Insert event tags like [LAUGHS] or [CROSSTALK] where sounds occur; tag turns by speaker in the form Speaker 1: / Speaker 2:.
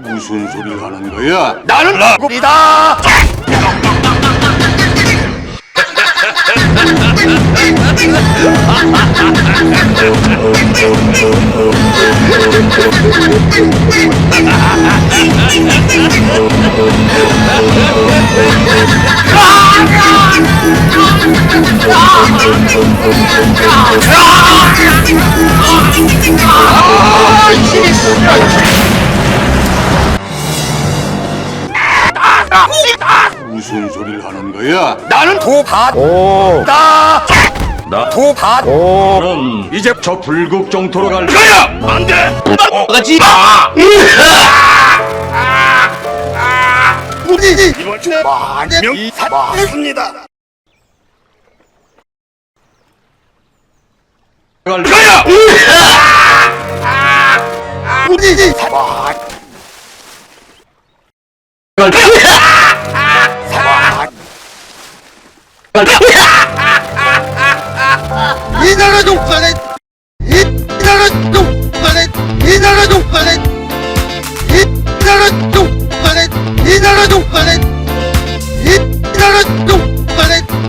Speaker 1: 무슨 소리를 하는 거야?
Speaker 2: 나는 라굽이다. [LAUGHS]
Speaker 1: 무슨 소리를 하는 거야?
Speaker 2: 나는 도받다.
Speaker 3: 나
Speaker 2: 도받.
Speaker 3: 그럼 이제 저 불국 정토로 갈
Speaker 2: 거야. 안 돼.
Speaker 1: 가지.
Speaker 2: 우리 이번 주에 많은 명이 많습니다.
Speaker 3: 갈
Speaker 2: 거야. 우리 많.
Speaker 3: 갈
Speaker 2: 이 나라 족발에 이 나라 족발에 이 나라 족발에